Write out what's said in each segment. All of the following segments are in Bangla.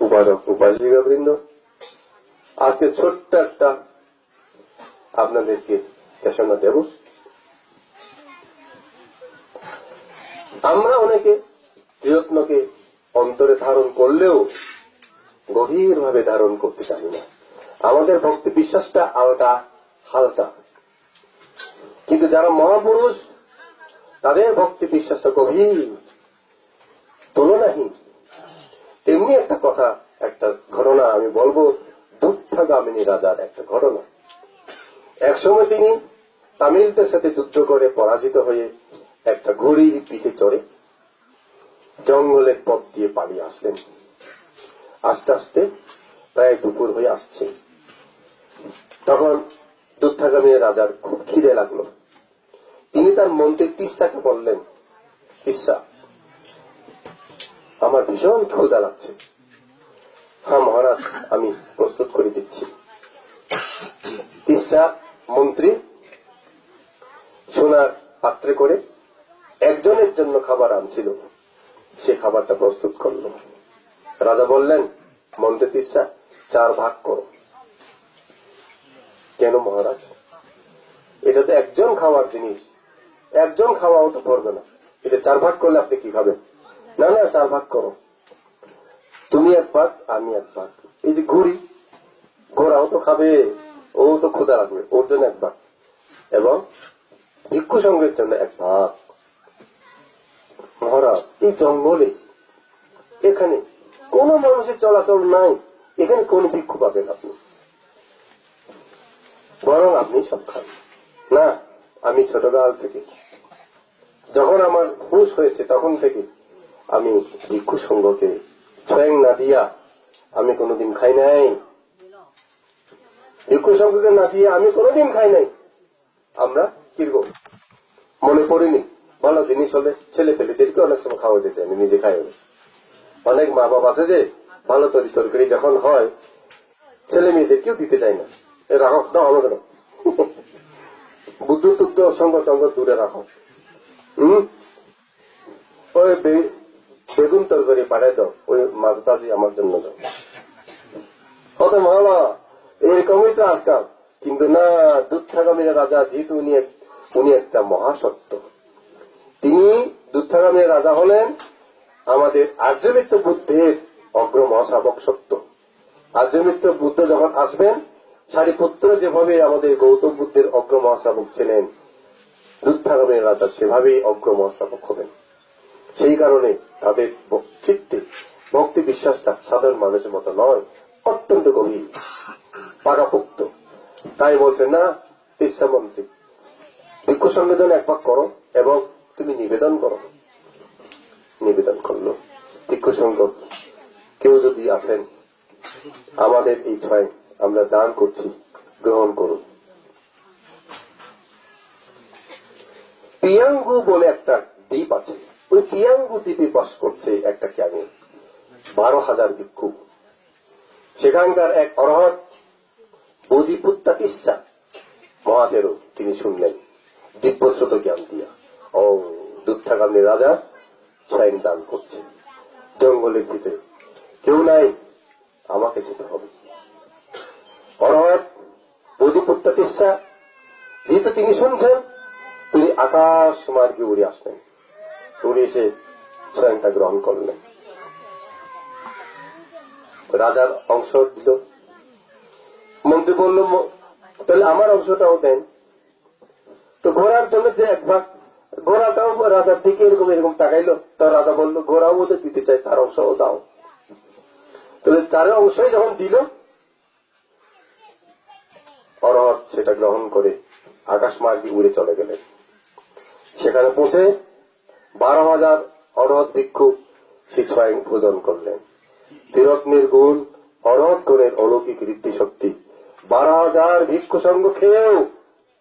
উপাসক উপাসিকা বৃন্দ। আজকে ছোট্ট একটা আপনাদেরকে দেশনা দেব। আমরা অনেকে ত্রিরত্নকে অন্তরে ধারণ করলেও গভীরভাবে ধারণ করতে জানি না। আমাদের ভক্তি বিশ্বাসটা আলটা হালকা। কিন্তু যারা মহাপুরুষ, তাদের ভক্তি বিশ্বাসটা গভীর, তুলনাহীন। তেমনি একটা কথা, একটা ঘটনা আমি বলব দুঃখাগামিনী রাজার একটা ঘটনা। একসময় তিনি তামিলদের সাথে যুদ্ধ করে পরাজিত হয়ে একটা ঘুড়ির পিঠে চড়ে জঙ্গলের পথ দিয়ে পালিয়ে আসলেন। আস্তে আস্তে প্রায় দুপুর হয়ে আসছে। তখন দুঃখাগামী রাজার খুব খিদে লাগল। তিনি তার মন্ত্রী তিস্সাকে বললেন, তিস্সা আমার ভীষণ ক্ষুদা লাগছে। হ্যাঁ মহারাজ, আমি প্রস্তুত করে দিচ্ছি। তিস্সা মন্ত্রী, সোনার পাত্রে করে একজনের জন্য খাবার আনছিল। সে খাবারটা প্রস্তুত করল। রাজা বললেন, মন্ত্রী তিস্সা চার ভাগ করো। কেন মহারাজ? এটা তো একজন খাওয়ার জিনিস। একজন খাওয়াও তো পড়বে না। এটা চার ভাগ করলে আপনি কি খাবেন? না না চার ভাগ করো। তুমি এক ভাগ, আমি এক ভাগ। এই যে ঘুড়ি, ঘোড়াও তো খাবে, ও তো ক্ষুদা লাগবে, ওর জন্য এক ভাগ। এবং ভিক্ষু সঙ্গের জন্য এক ভাগ। মহারাজ, এই জঙ্গলে এখানে কোন মানুষের চলাচল নাই, এখানে কোন ভিক্ষু পাবেন আপনি। বরং আপনি সব খান। না, আমি ছোটকাল থেকে, যখন আমার হুশ হয়েছে তখন থেকে আমি ভিক্ষু সঙ্গকে স্বয়ং না দিয়া আমি কোনোদিন খাই নাই। ভিক্ষু সঙ্গকে না দিয়ে আমি কোনোদিন খাই নাই। আমরা কীরকম মনে পড়িনি। ভালো জিনিস হলে ছেলে পেলেদেরকে অনেক সময় খাওয়া দিতে আমি নিজে খাই না। অনেক মা বাবা আছে যে, ভালো তরি তরকারি যখন হয়, ছেলে মেয়েদেরকেও দিতে চায় না। রাখো দাও আমাকে দাও বুদ্ধ টুদ্ধ সঙ্গ সঙ্গ দূরে রাখো। হম? বেগুন তরকারি পাঠাই দাও, ওই মাছ ভাজি আমার জন্য দাও। কত ভালো এরকমই তো আজকাল। কিন্তু না দুঃখাগামীর রাজা যেহেতু উনি উনি একটা মহাসত্য তিনি দুঃখাগামীর রাজা হলেন আমাদের আর্যমিত্র বুদ্ধের অগ্র মহাশাবক সত্য। আর্যমিত্র বুদ্ধ যখন আসবেন সারিপুত্র যেভাবে আমাদের গৌতম বুদ্ধের অগ্র মহাশ্রাবক ছিলেন দুঃখাগমের রাজা সেভাবেই অগ্র মহাশ্রাবক হবেন। সেই কারণে তাদের চিত্তে ভক্তি বিশ্বাসটা সাধারণ মানুষের মতো নয়, অত্যন্ত গভীর পাকাপোক্ত তাই বলছেন না ইচ্ছামন্ত্রী ভিক্ষু সংবেদন পাক করো এবং তুমি নিবেদন করো। নিবেদন করল। ভিক্ষু সংঘ কেউ যদি আছেন, আমাদের এই ছয়, আমরা দান করছি, গ্রহণ করুন। পিয়াঙ্গু বলে একটা দ্বীপ আছে। ওই পিয়াঙ্গু দ্বীপে বাস করছে একটা ক্যাঙে বারো হাজার ভিক্ষু। সেখানকার এক অরহত বোধিপুত্তা ইচ্ছা মহাদেরও তিনি শুনলেন দিব্যশ্রত জ্ঞান দিয়া। ও দুঃখাগামী রাজা সাইন দান করছে জঙ্গলের ভিতরে কেউ নাই, আমাকে যেতে হবে। অরহত বোধিপুত্র তিস্সা যেহেতু তিনি শুনছেন, তিনি আকাশ মার্গে উড়ে আসলেন। উড়ে এসে স্বয়ংটা গ্রহণ করলেন। রাজার অংশ দিল মন্ত্রী বলল তাহলে আমার অংশটাও দেন। তো ঘোড়ার জন্য যে এক ভাগ, ঘোড়াটাও রাজার দিকে এরকম এরকম তাকাইলো। তো রাজা বলল, ঘোড়াও ওদের দিতে চাই তার অংশও দাও। তাহলে তার অংশই যখন দিল, অরহত সেটা গ্রহণ করে আকাশ মার্গে উড়ে চলে গেলেন। সেখানে পৌঁছে বারো হাজার অরহত ভিক্ষু সে স্বয়ং ভোজন করলেন। তিরত্নের গুণ অরহত গুণের অলৌকিক ঋদ্ধি শক্তি বারো হাজার ভিক্ষু সঙ্গ খেয়েও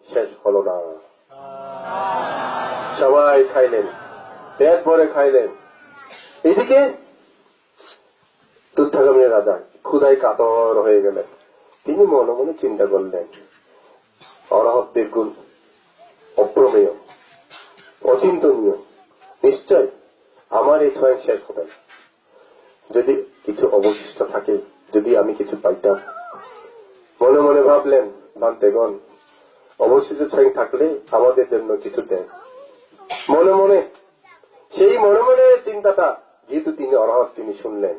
শেষ হলো না। সবাই খাইলেন, পেট ভরে খাইলেন। এদিকে দুর্ধাগামী রাজা ক্ষুদায় কাতর হয়ে গেলেন। তিনি মনে মনে চিন্তা করলেন অরহতের গুণ অপ্রমেয়, অচিন্তনীয়। নিশ্চয় আমার এই ছয় শেষ হবে। যদি কিছু অবশিষ্ট থাকে, যদি আমি কিছু পাইতাম। মনে মনে ভাবলেন, ভান্তেগণ, অবশিষ্ট ঠ্যাং থাকলে আমাদের জন্য কিছু দেন। মনে মনে, সেই মনে মনে চিন্তাটা যেহেতু তিনি অরহত, তিনি শুনলেন।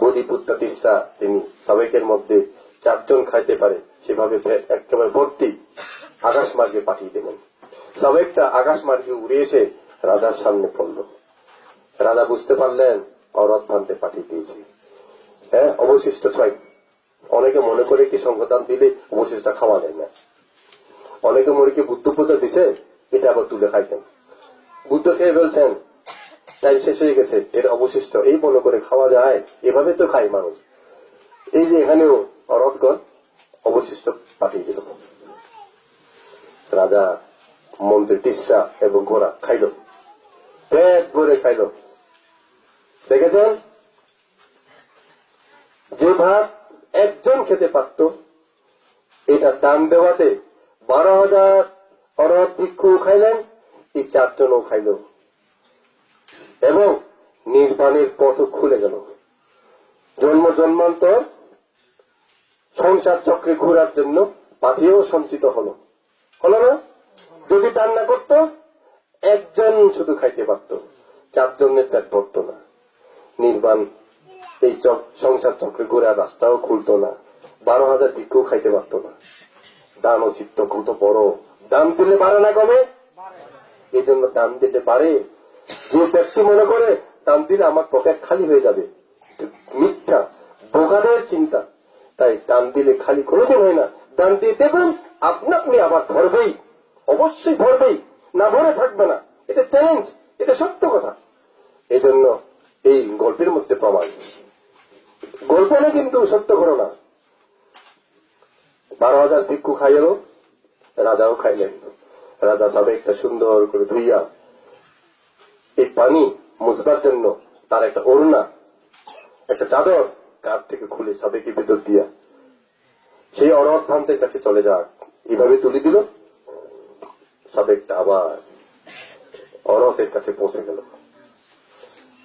বোধিপুত্র তিসা তিনি সবাইকের মধ্যে চারজন খাইতে পারে, সেভাবে একেবারে ভর্তি আকাশ মার্গে পাঠিয়ে দেবেন সবাইটা আকাশ মার্গে উড়ে এসে রাজার সামনে পড়ল। রাজা বুঝতে পারলেন অরথ ভান্তে পাঠিয়ে দিয়েছে। হ্যাঁ অবশিষ্ট ছয়। অনেকে মনে করে কি সংগদান দিলে অবশিষ্ট খাওয়া যায় না। অনেকে মনে কি বুদ্ধ পূজা দিছে, এটা আবার তুলে খাইতেন। বুদ্ধ খেয়ে বলছেন, টাইম শেষ হয়ে গেছে, এর অবশিষ্ট এই মনে করে খাওয়া যায়, এভাবে তো খাই মানুষ। এই যে এখানেও অরথগণ অবশিষ্ট পাঠিয়ে দিল। রাজা মন্ত্রী টিসা এবং ঘোড়া খাইল। পেট ভরে খাইল। দেখেছেন? যে ভাত একজন খেতে পারত, এটা দান দেওয়াতে বারো হাজার অরহত ভিক্ষু খাইলেন, এই চারজনও খাইল। এবং নির্বাণের পথ খুলে গেল। জন্ম জন্মান্তর সংসার চক্রে ঘোরার জন্য পাথিও সঞ্চিত হলো। হলো না? যদি দান না করত, একজন শুধু খাইতে পারত। চারজনের পেট পড়তো না। নির্বাণ, এই সংসার চক্রে ঘোরার রাস্তাও খুলতো না। বারো হাজার ভিক্ষু খাইতে পারতো না। দান ও চিত্ত কত বড়। দান দিলে পারে না কবে? এই জন্য দান দিতে পারে। যে ব্যক্তি মনে করে, দান দিলে আমার পকেট খালি হয়ে যাবে। মিথ্যা, বোকাদের চিন্তা। তাই দান দিলে খালি কোনোদিন হয় না। দান দিয়ে দেখুন, আপনা আপনি আবার ভরবেই অবশ্যই ভরবেই না ভরে থাকবে না। এটা চ্যালেঞ্জ এটা সত্য কথা। এই জন্য এই গল্পের মধ্যে প্রমাণ। গল্প না কিন্তু সত্য ঘটনা। বারো হাজার ভিক্ষু খাইল রাজাও খাইলেন। রাজা সবে একটা সুন্দর করে ধুইয়া এই পানি মুছবার জন্য তার একটা অরুণা একটা চাদর কার থেকে খুলে সবাইকে ভেতর দিয়া, সেই অরহত ভান্তের কাছে চলে যাক। এইভাবে তুলে দিল। সাবেকটা আবার অরহতের কাছে পৌঁছে গেল।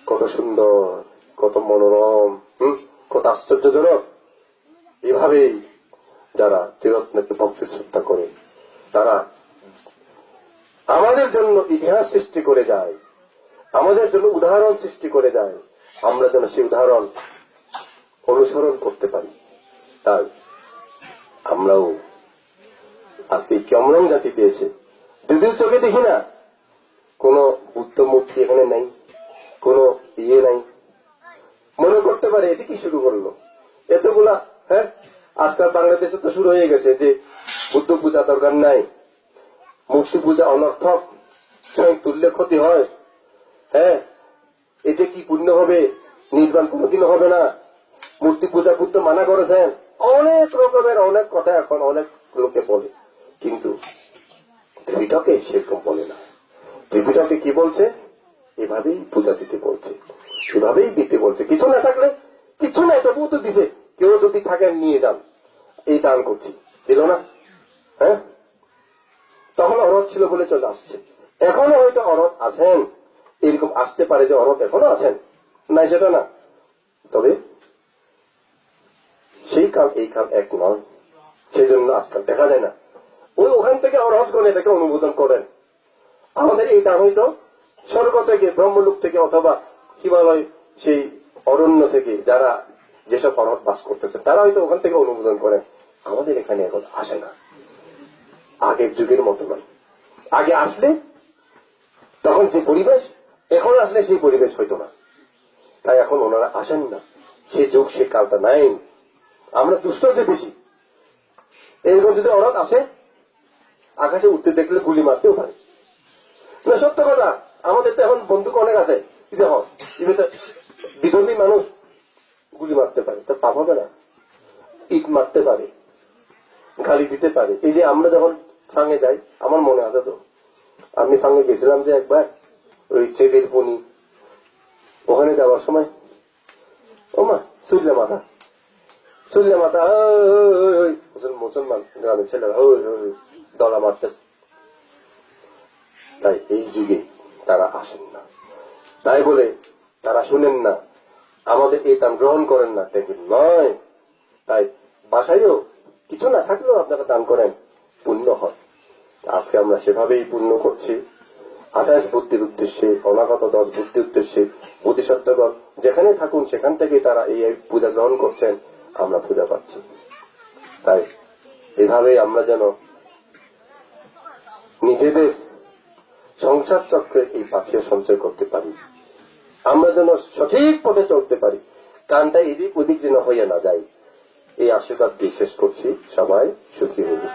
কত সুন্দর, কত মনোরম, হম? কত আশ্চর্যজনক। এভাবেই যারা চিরত্নকে ভক্তি শ্রদ্ধা করে, তারা আমাদের জন্য ইতিহাস সৃষ্টি করে যায়, আমাদের জন্য উদাহরণ সৃষ্টি করে যায়, আমরা যেন সেই উদাহরণ অনুসরণ করতে পারি। তাই আমরাও আজকে কেমন জাতিতে এসে যদিও চোখে দেখি না, কোন বুদ্ধ মূর্তি এখানে নাই, কোন ইয়ে নাই। মনে করতে পারে এটি কি শুরু করল? এতগুলা হ্যাঁ? আজকাল বাংলাদেশে তো শুরু হয়ে গেছে যে বুদ্ধ পূজা দরকার নাই, মূর্তি পূজা অনর্থক তুললে ক্ষতি হয় হ্যাঁ? এতে কি পুণ্য হবে? নির্বাণ কোনোদিনও হবে না। মূর্তি পূজা বুদ্ধ মানা করেছেন। অনেক রকমের অনেক কথা এখন অনেক লোকে বলে। কিন্তু ত্রিপিটকে সেরকম বলে না। ত্রিপিটকে কি বলছে? এভাবেই পূজা দিতে বলছে। এভাবেই দিতে বলছে। কিছু না থাকলে, কিছু নাই তবুও তো দিছে কেউ যদি থাকেন, নিয়ে যান। এই দান করছি। দিল না? হ্যাঁ? তখন অরথ ছিল বলে চলে আসছে। এখনও হয়তো অরথ আছেন। এরকম আসতে পারে যে অরথ এখনও আছেন। নাই সেটা না। তবে সেই কাল, এই কাল এক নয়। সেই জন্য আজকাল দেখা যায় না। ওই ওখান থেকে অরহত করে এটাকে অনুমোদন করেন। আমাদের দান হয়তো স্বর্গ থেকে, ব্রহ্মলোক থেকে অথবা হিমালয়, সেই অরণ্য থেকে যারা যেসব অরহত বাস করতেছে, তারা হয়তো ওখান থেকে অনুমোদন করেন। আমাদের এখানে এখন আসে না। আগের যুগের মতো নয়। আগে আসলে, তখন যে পরিবেশ, এখন আসলে সেই পরিবেশ হইতো না। তাই এখন ওনারা আসেন না। সে যুগ, সে কালটা নাই। আমরা দুষ্ট যে বেশি। এরকম যদি অরত আসে আকাশে উঠতে দেখলে গুলি মারতেও পারে না সত্য কথা আমাদের তো এখন বন্দুক অনেক আছে বিধর্মী মানুষ গুলি মারতে পারে তো পাপ হবে না ইট মারতে পারে গালি দিতে পারে এই যে আমরা যখন ফাঙে যাই আমার মনে আছে তো আমি ফাঙে গেছিলাম যে একবার ওই চেদের পনি ওখানে যাওয়ার সময় ও মা সুজলে মাথা সুজলে মাথা মুসলমান গ্রামের ছেলেরা দলা মারতেছে তাই এই যুগে তারা আসেন না। তাই বলে তারা শুনেন না, আমাদের এই দান গ্রহণ করেন না। দেখি নয়, তাই বাসায়ও কিছু না থাকলেও আপনারা দান করেন, পুণ্য হয়। আজকে আমরা সেভাবেই পুণ্য করছি। আঠাশ বুদ্ধির উদ্দেশ্যে, অনাগত দশ বুদ্ধির উদ্দেশ্যে, বোধিসত্ত্বগণ যেখানে থাকুন, সেখান থেকে তারা এই পূজা গ্রহণ করছেন, আমরা পূজা পাচ্ছি। তাই এভাবে আমরা যেন নিজেদের সংসার চক্রে এই পাথিয়া সঞ্চয় করতে পারি। আমরা যেন সঠিক পথে চলতে পারি। কানটা এদিক ওদিক যেন হয়ে না যায়। এই আশীর্বাদ দিয়ে শেষ করছি। সবাই সুখী হবি